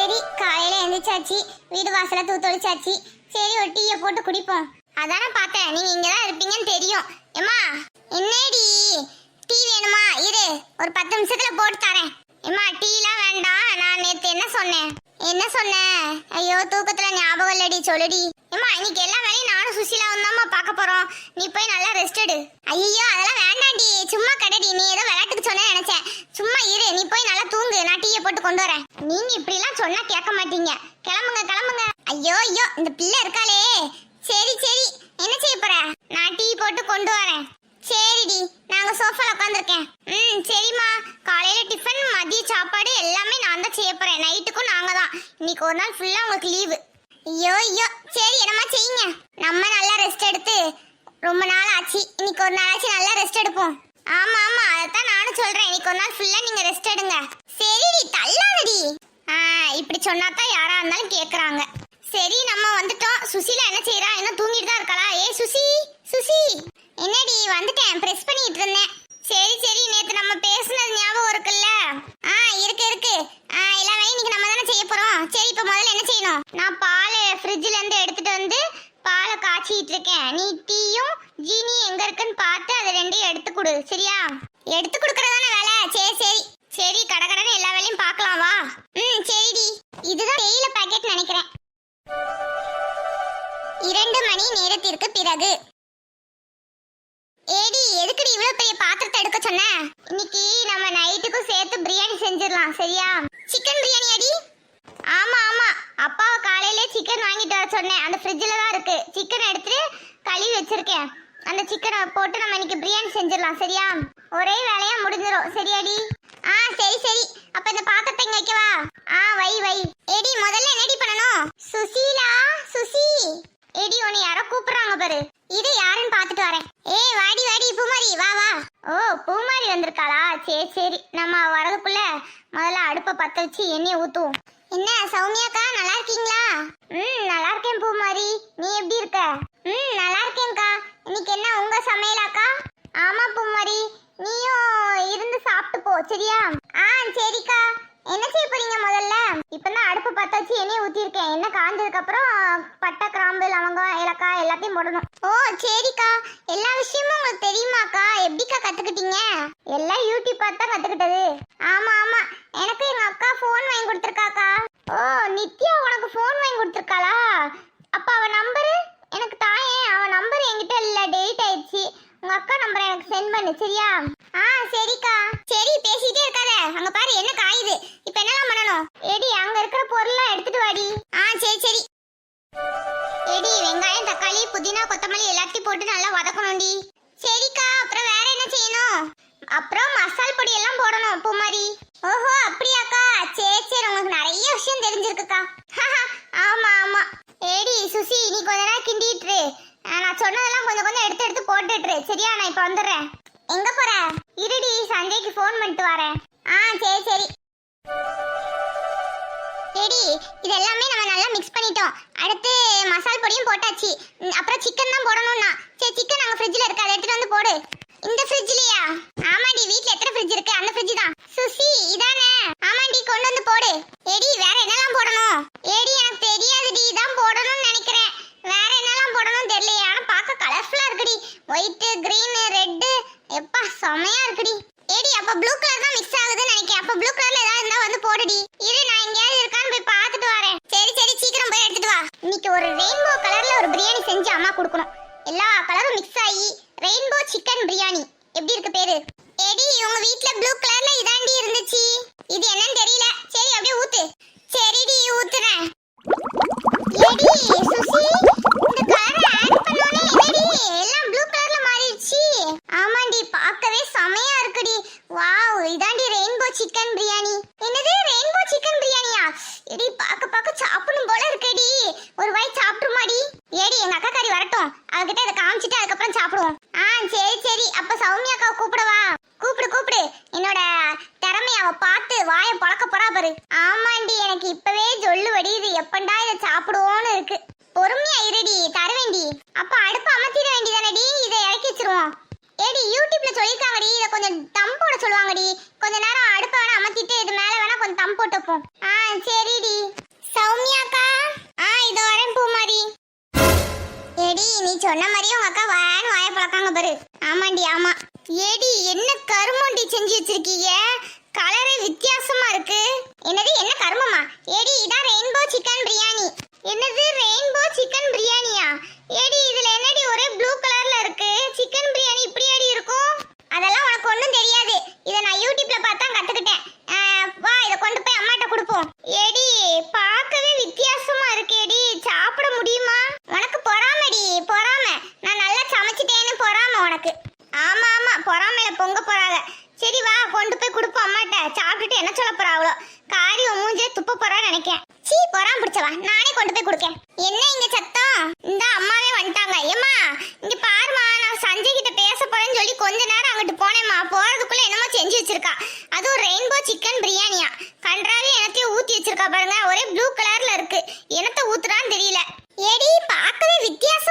சரி காலையில எழுந்திரிச்சாச்சு வீடு வாசல தூத்தொழிச்சாச்சு சரி ஒரு டீயை போட்டு குடிப்போம். அதானே பார்த்தேன். நீங்க இங்க தான் இருப்பீங்கன்னு தெரியும். ஏமா என்னடி? டீ வேணுமா? இரு ஒரு பத்து நிமிஷத்துல போட்டு தரேன். ஏமா டீலாம் வேண்டாம். நான் நேத்து என்ன சொன்னேன்? என்ன சொன்னேன் ஐயோ தூக்கத்துல ஞாபகம் இல்லடி சொல்லுடி. இன்னைக்கு எல்லா வேலையும் நானும் சுசிலாவும் தாம்மா பார்க்க போறோம். நீ போய் நல்லா ரெஸ்ட் எடு. ஐயோ அதெல்லாம் வேண்டாண்டி. சும்மா கடடி. நீ ஏதோ விளையாட்டுக்கு சொன்ன நினைச்சேன். சும்மா இரு. நீ போய் நல்லா தூங்கு. நான் டீயை போட்டு கொண்டு வரேன். நீங்க இப்படி எல்லாம் சொன்னா கேட்க மாட்டீங்க. கிளம்புங்க கிளம்புங்க. ஐயோ ஐயோ இந்த பிள்ளை இருக்காளே. சரி சரி. என்ன செய்ய போற? நான் டீ போட்டு கொண்டு வரேன். சரிடி. நாங்க சோஃபால உட்காந்துருக்கேன் ம் சரிம்மா. காலையில டிஃபன் மதிய சாப்பாடு எல்லாமே நான் தான் செய்ய போறேன். நைட்டுக்கும் நாங்க தான். இன்னைக்கு ஒரு நாள் ஃபுல்லா உங்களுக்கு லீவு ஐயோ ஐயோ. சரி என்னம்மா செய்யுங்க. நம்ம நல்லா ரெஸ்ட் எடுத்து ரொம்ப நாள் ஆச்சு. இன்னைக்கு ஒரு நாளாச்சு நல்லா ரெஸ்ட் எடுப்போம். ஆமா ஆமா. அதான் நானும் சொல்றேன். இன்னைக்கு ஒரு நாள் ஃபுல்லா நீங்க ரெஸ்ட் எடுங்க. சரிடி தள்ளாதடி. இப்படி சொன்னா தான் யாரா இருந்தாலும் கேக்குறாங்க. சரி நம்ம வந்துட்டோம். சுசிலா என்ன செய்யறா என்ன தூங்கிட்டு தான் இருக்காளா ஏ சுசி சுசி. என்னடி வந்துட்டேன். பிரஸ் பண்ணிட்டு இருந்தேன். சரி சரி நேத்து நம்ம பேசுனது ஞாபகம் இருக்குல்ல? ஆ இருக்கு இருக்கு. ஆ எல்லா வேலையும் இன்னைக்கு நம்ம தானே செய்ய போறோம். சரி இப்போ முதல்ல என்ன செய்யணும்? நான் பாலை ஃப்ரிட்ஜ்ல இருந்து எடுத்துட்டு வந்து பாலை காய்ச்சிட்டு இருக்கேன். நீ டீயும் ஜீனி எங்க இருக்குன்னு பார்த்து அதை ரெண்டையும் எடுத்து கொடு. சரியா? எடுத்து கொடுக்கறதான வேலை? சரி சரி. சரி கடகடன்னு எல்லா வேலையும் பார்க்கலாம் வா. ம் சரிடி. இதுதான் தேயில பாக்கெட் நினைக்கிறேன். இரண்டு மணி நேரத்திற்கு பிறகு. ஏடி எதுக்குடி இவ்வளவு பெரிய பாத்திரத்தை எடுக்க சொன்ன? இன்னைக்கு நம்ம நைட்டுக்கும் சேர்த்து பிரியாணி செஞ்சிடலாம் சரியா? சிக்கன் பிரியாணி அடி. ஆமா ஆமா. அப்பாவை காலையிலே சிக்கன் வாங்கிட்டு வர சொன்னேன். அந்த ஃப்ரிட்ஜில் தான் இருக்கு. சிக்கன் எடுத்துட்டு கழுவி வச்சிருக்கேன். அந்த சிக்கனை போட்டு நம்ம இன்னைக்கு பிரியாணி செஞ்சிடலாம் சரியா? ஒரே வேலையா முடிஞ்சிடும் சரியாடி ஆ சரி சரி. அப்ப இந்த பாத்திரத்தை இங்க வைக்கவா ஆ வை வை. ஏடி முதல்ல என்னடி பண்ணணும்? சுசீலா சுசி ஏடி உன்னை யாரோ கூப்பிடுறாங்க பாரு. இது யாருன்னு பார்த்துட்டு வரேன். ஏய் வாடி வாடி பூமாரி வா வா. ஓ பூமாரி வந்திருக்காளா? சரி சரி. நம்ம வரதுக்குள்ள முதல்ல அடுப்பை பத்த வச்சு எண்ணெயை ஊத்துவோம். என்ன சௌமியாக்கா நல்லா இருக்கீங்களா? ம் நல்லா இருக்கேன் பூமாரி. நீ எப்படி இருக்க? ம் நல்லா இருக்கேன்க்கா. இன்னைக்கு என்ன உங்க சமையலாக்கா? ஆமா பூமாரி. நீயும் இருந்து சாப்பிட்டு போ சரியா ஆ சரிக்கா என்ன செய்ய போறீங்க முதல்ல இப்பதான் அடுப்பு பத்த வச்சு எண்ணெய் ஊத்திருக்கேன் எண்ணெய் காஞ்சதுக்கு அப்புறம் பட்டை கிராம்பு லவங்கம் ஏலக்காய் எல்லாத்தையும் போடணும். ஓ சரிக்கா. எல்லா விஷயமும் உங்களுக்கு தெரியுமாக்கா? எப்படிக்கா கத்துக்கிட்டீங்க? எல்லாம் யூடியூப் பார்த்து தான் கத்துக்கிட்டது. ஆமா ஆமா. எனக்கு எங்க அக்கா ஃபோன் வாங்கி கொடுத்துருக்காக்கா. ஓ நித்யா உனக்கு ஃபோன் வாங்கி கொடுத்துருக்காளா? அப்ப அவ நம்பரு எனக்கு தாயே அவ நம்பர் என்கிட்ட இல்ல. டெலிட் ஆயிடுச்சு. உங்க அக்கா நம்பரை எனக்கு சென்ட் பண்ணு சரியா? ஆ சரிக்கா. சரி பேசிட்டே இருக்காத. அங்க பாரு என்ன காயுது? புதினா கொத்தமல்லி எல்லாத்தையும் போட்டு நல்லா வதக்கணும்டி. சரிக்கா அப்புறம் வேற என்ன செய்யணும்? அப்புறம் மசால் பொடி எல்லாம் போடணும் பூமாரி. ஓஹோ அப்படியாக்கா? சரி சரி உங்களுக்கு நிறைய விஷயம் தெரிஞ்சிருக்குக்கா. ஆமா ஆமா. ஏடி சுசி நீ கொஞ்ச நேரம் கிண்டிட்டுரு. நான் சொன்னதெல்லாம் கொஞ்சம் கொஞ்சம் எடுத்து எடுத்து போட்டுட்டுரு. சரியா நான் இப்போ வந்துடுறேன். எங்க போற? இருடி சஞ்சய்க்கு ஃபோன் பண்ணிட்டு வரேன். ஆ சரி சரி. ஏடி இது எல்லாமே நம்ம நல்லா மிக்ஸ் பண்ணிட்டோம். அடுத்து மசால் பொடியும் போட்டாச்சு. அப்புறம் சிக்கன் தான் போடணும்னா. சரி சிக்கன் அங்கே ஃப்ரிட்ஜ்ல இருக்கு. அதை எடுத்துட்டு வந்து போடு. இந்த ஃப்ரிட்ஜ்லயா ஆமாடி வீட்ல எத்தனை ஃப்ரிட்ஜ் இருக்கு? அந்த ஃப்ரிட்ஜ் தான். சுசி இதானே? ஆமாடி கொண்டு வந்து போடு. ஏடி வேற என்னலாம் போடணும்? ஏடி எனக்கு தெரியாதுடி. இதான் போடணும்னு நினைக்கிறேன். வேற என்னலாம் போடணும் தெரியலையே. ஆனா பார்க்க கலர்ஃபுல்லா இருக்குடி. ஒயிட் கிரீன் ரெட் எப்பா செமையா இருக்குடி. ஏடி அப்ப ப்ளூ கலர் தான் மிக்ஸ் ஆகுதுன்னு நினைக்கிறேன். அப்ப ப்ளூ கலர்ல ஏதாவது இருந்தா வந்து போடுடி இரு நான் எங்கேயாவது இருக்கான்னு போய் பார்த்துட்டு வரேன் சரி சரி சீக்கிரம் போய் எடுத்துட்டு வா இன்னைக்கு ஒரு ரெயின்போ கலர்ல ஒரு பிரியாணி செஞ்சு அம்மா கொடுக்கணும். எல்லா கலரும் மிக்ஸ் ஆகி ரெயின்போ சிக்கன் பிரியாணி. எப்படி இருக்கு பேரு? எடி உங்க வீட்ல ப்ளூ கலர்ல இதாண்டி இருந்துச்சு. இது என்னன்னு தெரியல. சரி அப்படியே ஊத்து. சரிடி ஊத்துறேன். எடி சுசி இந்த கலர் ஆட் பண்ணோனே என்னடி? எல்லாம் ப்ளூ கலர்ல மாறிடுச்சு ஆமாண்டி பார்க்கவே செமையா இருக்குடி வாவ் இதாண்டி ரெயின்போ சிக்கன் பிரியாணி என்னது ரெயின்போ சிக்கன் பிரியாணியா எடி பார்க்க பார்க்க சாப்பிடணும் போல இருக்குடி ஒரு வாய் சாப்பிட்டுமாடி ஏடி எங்க அக்கா காரி வரட்டும் அவகிட்ட இதை காமிச்சிட்டு அதுக்கப்புறம் சாப்பிடுவோம் ஆ சரி சரி அப்ப சௌமியா அக்கா கூப்பிடவா கூப்பிடு கூப்பிடு. என்னோட திறமைய அவ பார்த்து வாயை பழக்க போறா பாரு. ஆமாண்டி எனக்கு இப்பவே சொல்லு வடியுது எப்பண்டா இதை சாப்பிடுவோன்னு இருக்கு. பொறுமையா இருடி தருவேண்டி. அப்ப அடுப்பு அமர்த்திட வேண்டியதானடி இதை இறக்கி வச்சிருவோம். ஏடி யூடியூப்ல சொல்லிருக்காங்கடி இதை கொஞ்சம் தம் போட சொல்லுவாங்கடி. கொஞ்ச நேரம் அடுப்பை வேணா அமர்த்திட்டு இது மேல வேணா கொஞ்சம் தம் போட்டு வைப்போம். ஆ சரிடி. சௌமியாக்கா ஆ இதோ வரேன் பூமாரி. ஏடி நீ சொன்ன மாதிரியே உங்க அக்கா வான்னு வாய பழக்காங்க பாரு. ஆமாண்டி ஆமா. ஏடி என்ன கருமண்டி செஞ்சு வச்சிருக்கீங்க? கலரே வித்தியாசமா இருக்கு. என்னது என்ன கருமமா? ஏடி இதான் ரெயின்போ சிக்கன் பிரியாணி என்னது ரெயின்போ சிக்கன் பிரியாணியா ஏடி இதுல என்னடி ஒரே ப்ளூ கலர்ல இருக்கு? சிக்கன் பிரியாணி இப்படி ஏடி இருக்கும்? அதெல்லாம் உனக்கு ஒன்றும் தெரியாது. இதை நான் யூடியூப்ல பார்த்தா கத்துக்கிட்டேன். சரி வா கொண்டு போய் கொடுப்போம் அம்மாட்ட. சாப்பிட்டுட்டு என்ன சொல்ல போறா அவ்வளோ காரி மூஞ்சே துப்ப போறா நினைக்கேன் சீ போறான் பிடிச்சவா. நானே கொண்டு போய் கொடுக்கேன். என்ன இங்க சத்தம்? இந்த அம்மாவே வந்துட்டாங்க. ஏமா இங்க பாருமா நான் சஞ்சய் கிட்ட பேச போறேன்னு சொல்லி கொஞ்ச நேரம் அங்கிட்டு போனேம்மா. போறதுக்குள்ள என்னமோ செஞ்சு வச்சிருக்கா. அதுவும் ரெயின்போ சிக்கன் பிரியாணியா? கன்றாவே எனத்தையும் ஊத்தி வச்சிருக்கா பாருங்க. ஒரே ப்ளூ கலர்ல இருக்கு. என்னத்தை ஊத்துறான்னு தெரியல. ஏடி பார்க்கவே வித்தியாசம்